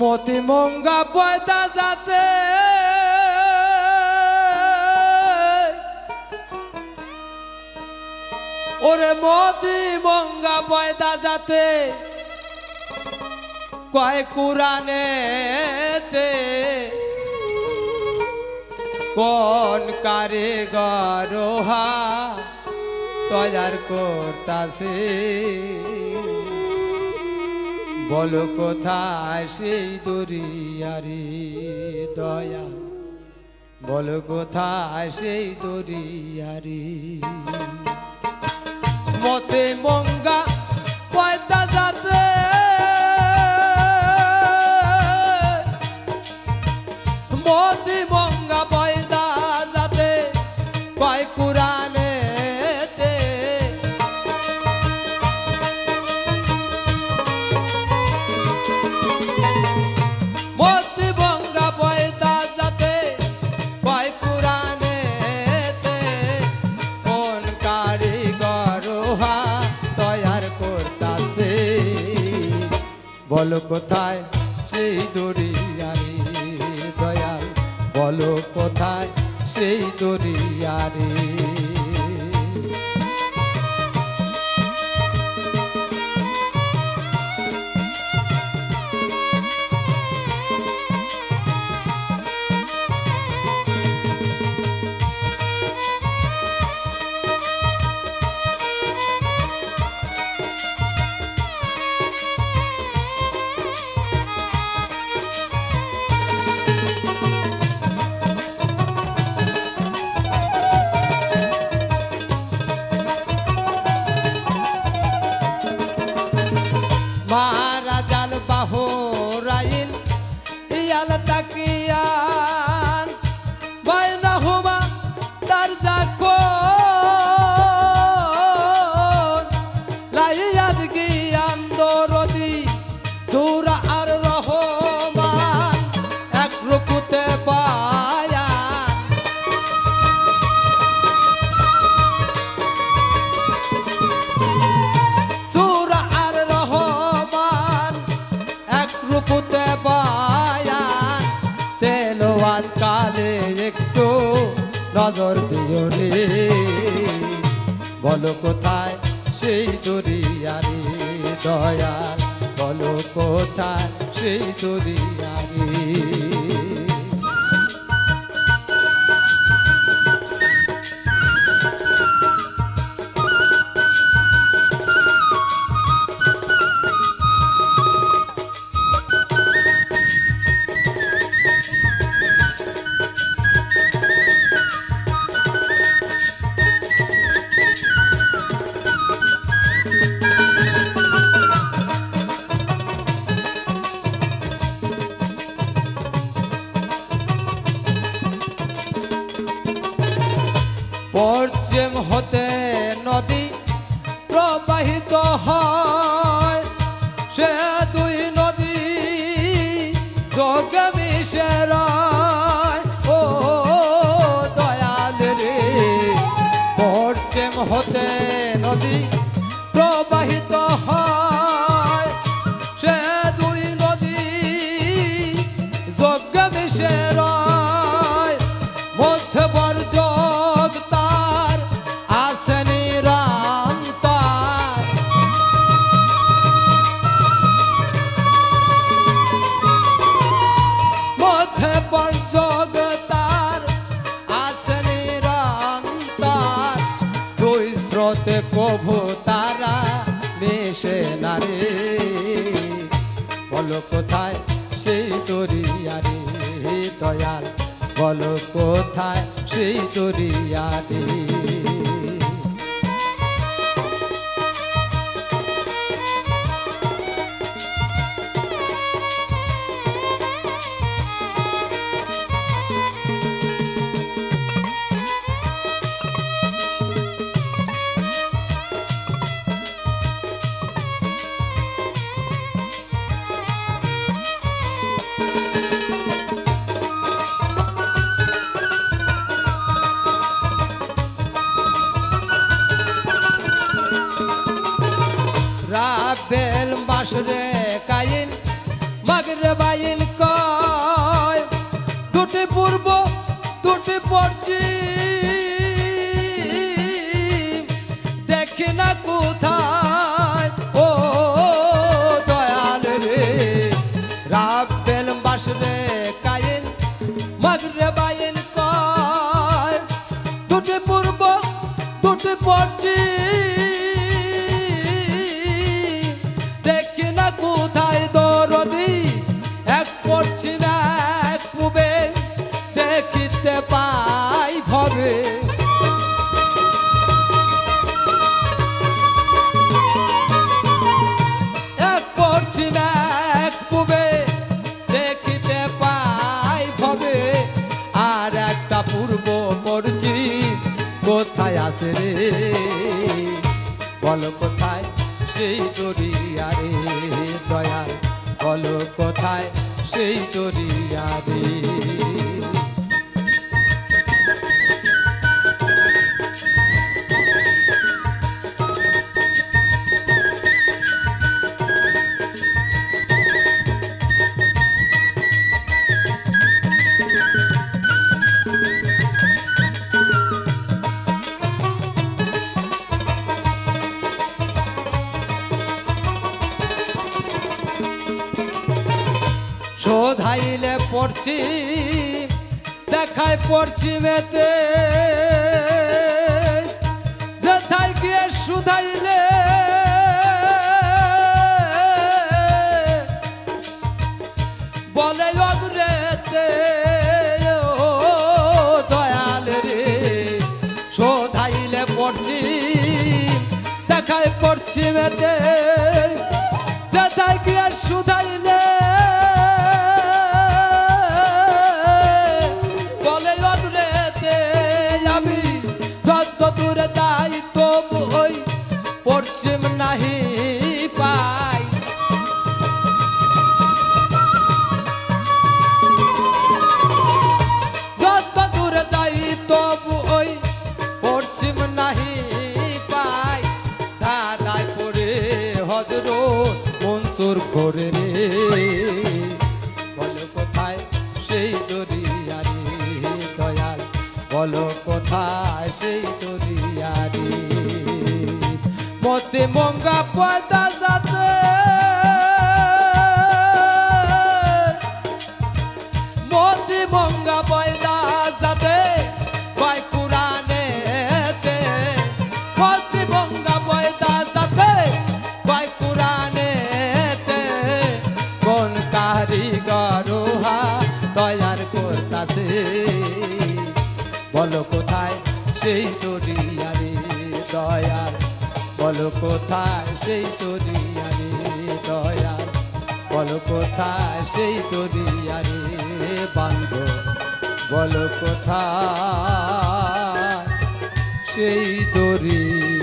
মতি মঙ্গা পয়দা যাতে। ওরে মতি মঙ্গা পয়দা যাতে। কয় কুরানেতে কোন কারিগর হা তৈয়ার করতাছে। বলো কোথায় সেই দরিয়ারি দয়া? বলো কোথায় সেই দরিয়ারি? মতে মঙ্গা পয়দা যাতে কোথায়? সেই দরিয়ারে দয়াল বলো কোথায়? সেই দরিয়ারি নজর দিও রে। বলো কোথায় সেই দরিয়ারে দয়াল? বলো কোথায় সেই দরিয়ারে হতে নদী প্রবাহিত হয়। কভু তারা মেশে না রে। বলো কোথায় সেই দরিয়ারে দয়াল, বলো কোথায় সেই দরিয়ারে রাবেল দুটি পূর্ব দুটি পশ্চিম দেখি না কোথায়? ও দয়াল রে রাবেল বাসরে কায়েন মাগরে বাইল কয়। দুটি পূর্ব দুটি পশ্চিম দেখিতে পাই ভবে। এক এক দেখিতে পাই ভবে। আর একটা পূর্ব পশ্চিম কোথায় আসে রে? বল কোথায় সেই দরিয়া রে, দয়াল? বল কোথায় সেই দরিয়া রে? শোধাইলে পড়ছি দেখায় পশ্চিমেতে যেথায় গিয়ে শুধাইলে, বলে অগ্রেতে দয়াল রে, শোধাইলে পশ্চিম দেখায় পশ্চিমেতে যেথায় গিয়ে শুধাইলে পশ্চিম নাহি পাই যত দূরে যাই তবু ওই পশ্চিম নাহি পাই দাদায় পড়ে হজর মনসুর করে রে বলো কোথায় সেই দরিয়া মতে মঙ্গা পয়দা যাতে মতি মঙ্গা পয়দা যাতে কয় কুরানেতে মতি মঙ্গা পয়দা যাতে কয় কুরানেতে কোন কারিগরুহা তৈয়ার করতাছে বলো কোথায় সেই বলো কোথায় সেই দরিয়া রে দয়া বলো কোথায় সেই দরিয়া রে বান্ধ বলো কোথায় সেই দরিয়া